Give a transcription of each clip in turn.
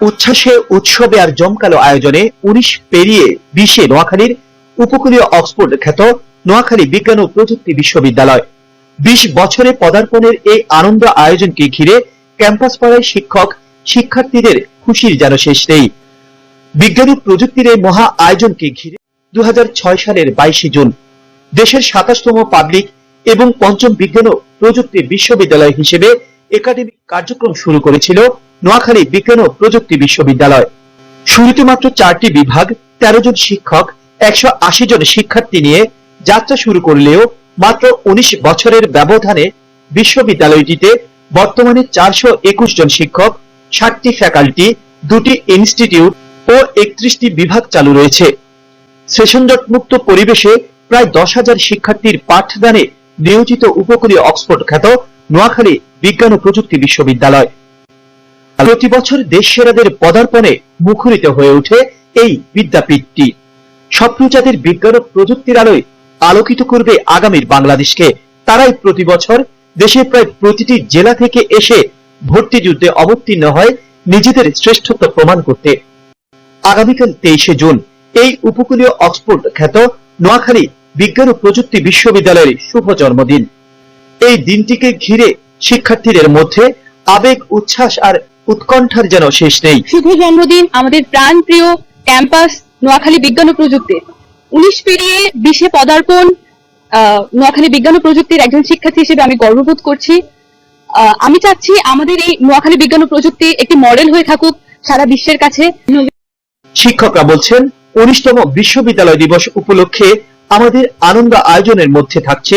উচ্ছ্বাসে, উৎসবে আর জমকালো আয়োজনে উনিশ পেরিয়ে বিশে নোয়াখালীর উপকূলীয় অক্সফোর্ড খ্যাত নোয়াখালী বিজ্ঞান ও প্রযুক্তি বিশ্ববিদ্যালয়। বিশ বছরে পদার্পণের এই আনন্দ আয়োজনকে ঘিরে ক্যাম্পাস পাড়ায় শিক্ষক, শিক্ষার্থীদের খুশির যেন শেষ নেই। বিজ্ঞান ও প্রযুক্তির এই মহা আয়োজনকে ঘিরে দু হাজার ছয় সালের বাইশে জুন দেশের সাতাশতম পাবলিক এবং পঞ্চম বিজ্ঞান ও প্রযুক্তি বিশ্ববিদ্যালয় হিসেবে একাডেমিক কার্যক্রম শুরু করেছিল নোয়াখালী বিজ্ঞান ও প্রযুক্তি বিশ্ববিদ্যালয়। শুরুতে মাত্র চারটি বিভাগ, তেরো জন শিক্ষক, একশো আশি জন শিক্ষার্থী নিয়ে যাত্রা শুরু করলেও মাত্র উনিশ বছরের ব্যবধানে বিশ্ববিদ্যালয়টিতে বর্তমানে চারশো একুশ জন শিক্ষক, ষাটটি ফ্যাকাল্টি, দুটি ইনস্টিটিউট ও একত্রিশটি বিভাগ চালু রয়েছে। সেশনজট মুক্ত পরিবেশে প্রায় দশ হাজার শিক্ষার্থীর পাঠদানে নিয়োজিত উপকূলীয় অক্সফোর্ড খ্যাত নোয়াখালী বিজ্ঞান ও প্রযুক্তি বিশ্ববিদ্যালয়। প্রতি বছর দেশ সেরাদের পদার্পণে মুখরিত হয়ে ওঠে এই বিদ্যাপীঠটি। স্বপ্নজাতির বিজ্ঞান ও প্রযুক্তির আলোয় আলোকিত করবে আগামীর বাংলাদেশকে। তারাই প্রতি বছর দেশের প্রায় প্রতিটি জেলা থেকে এসে ভর্তি যুদ্ধে অবতীর্ণ হয় নিজেদের শ্রেষ্ঠত্ব প্রমাণ করতে। আগামীকাল তেইশে জুন এই উপকূলীয় অক্সফোর্ড খ্যাত নোয়াখালী বিজ্ঞান ও প্রযুক্তি বিশ্ববিদ্যালয়ের শুভ জন্মদিন। এই দিনটিকে ঘিরে শিক্ষার্থীদের মধ্যে আবেগ, উচ্ছ্বাস আর উৎকণ্ঠার যেন শেষ নেই। শুভ জন্মদিন আমাদের প্রাণ প্রিয় ক্যাম্পাস নোয়াখালী বিজ্ঞান ও প্রযুক্তি। উনিশ পেরিয়ে বিশে পদার্পণ নোয়াখালী বিজ্ঞান ও প্রযুক্তির একজন শিক্ষার্থী হিসেবে আমি গর্ববোধ করছি। আমি চাচ্ছি আমাদের এই নোয়াখালী বিজ্ঞান ও প্রযুক্তি একটি মডেল হয়ে থাকুক সারা বিশ্বের কাছে। শিক্ষকরা বলছেন উনিশতম বিশ্ববিদ্যালয় দিবস উপলক্ষে আমাদের আনন্দ আয়োজনের মধ্যে থাকছে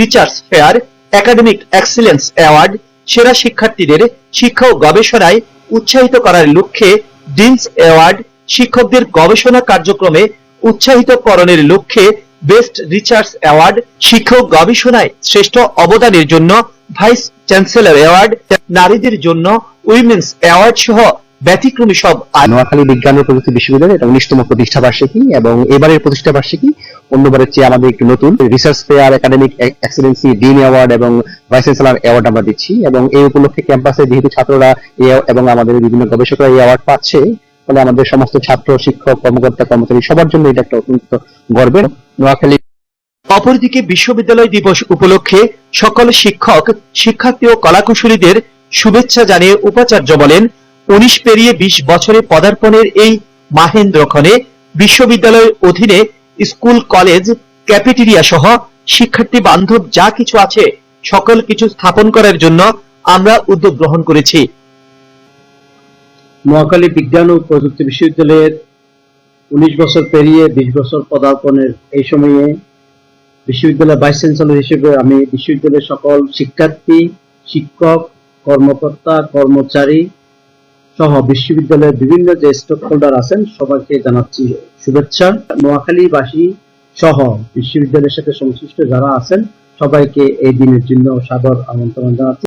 research fair academic excellence award সেরা শিক্ষার্থীদের শিক্ষা ও গবেষণায় উৎসাহিত করার লক্ষ্যে ডিনস অ্যাওয়ার্ড শিক্ষকদের গবেষণা কার্যক্রমে উৎসাহিত করণের লক্ষ্যে বেস্ট রিচার্স অ্যাওয়ার্ড শিক্ষক গবেষণায় শ্রেষ্ঠ অবদানের জন্য ভাইস চ্যান্সেলর অ্যাওয়ার্ড নারীদের জন্য উইমেন্স অ্যাওয়ার্ড সহ ব্যতিক্রমী সব নোয়াখালী বিজ্ঞান ও প্রযুক্তি বিশ্ববিদ্যালয় এটা উনিশতম প্রতিষ্ঠা বার্ষিকী এবং এবারের প্রতিষ্ঠা বার্ষিকী অন্যবারের চেয়ে আমাদের একটু নতুন। Research fair academic excellency dean award এবং ভাইস চ্যান্সেলর অ্যাওয়ার্ড আমরা দিচ্ছি এবং এই উপলক্ষে ক্যাম্পাসে যেহেতু ছাত্ররা এবং আমাদের বিভিন্ন গবেষকরা এই অ্যাওয়ার্ড পাচ্ছে, ফলে আমাদের সমস্ত ছাত্র, শিক্ষক, কর্মকর্তা, কর্মচারী সবার জন্য এটা একটা অত্যন্ত গর্বের। নোয়াখালী অপরদিকে বিশ্ববিদ্যালয় দিবস উপলক্ষে সকল শিক্ষক, শিক্ষার্থী ও কলাকুশলীদের শুভেচ্ছা জানিয়ে উপাচার্য বলেন উনিশ পেরিয়ে বিশ বছরে পদার্পণের এই মাহেন্দ্রক্ষণে বিশ্ববিদ্যালয়ের অধীনে স্কুল, কলেজ, ক্যাফেটেরিয়া সহ শিক্ষার্থী বান্ধব যা কিছু আছে সকল কিছু স্থাপন করার জন্য আমরা উদ্যোগ গ্রহণ করেছি। নোয়াখালী বিজ্ঞান ও প্রযুক্তি বিশ্ববিদ্যালয়ের উনিশ বছর পেরিয়ে বিশ বছর পদার্পণের এই সময়ে বিশ্ববিদ্যালয়ের ভাইস চ্যান্সেলর হিসেবে আমি বিশ্ববিদ্যালয়ের সকল শিক্ষার্থী, শিক্ষক, কর্মকর্তা, কর্মচারী সহ বিশ্ববিদ্যালয়ের বিভিন্ন যে স্টেক হোল্ডার আছেন, সবাইকে জানাচ্ছি শুভেচ্ছা। নোয়াখালীবাসী সহ বিশ্ববিদ্যালয়ের সাথে সংশ্লিষ্ট যারা আছেন, সবাইকে এই দিনের জন্য সাদর আমন্ত্রণ জানাচ্ছি।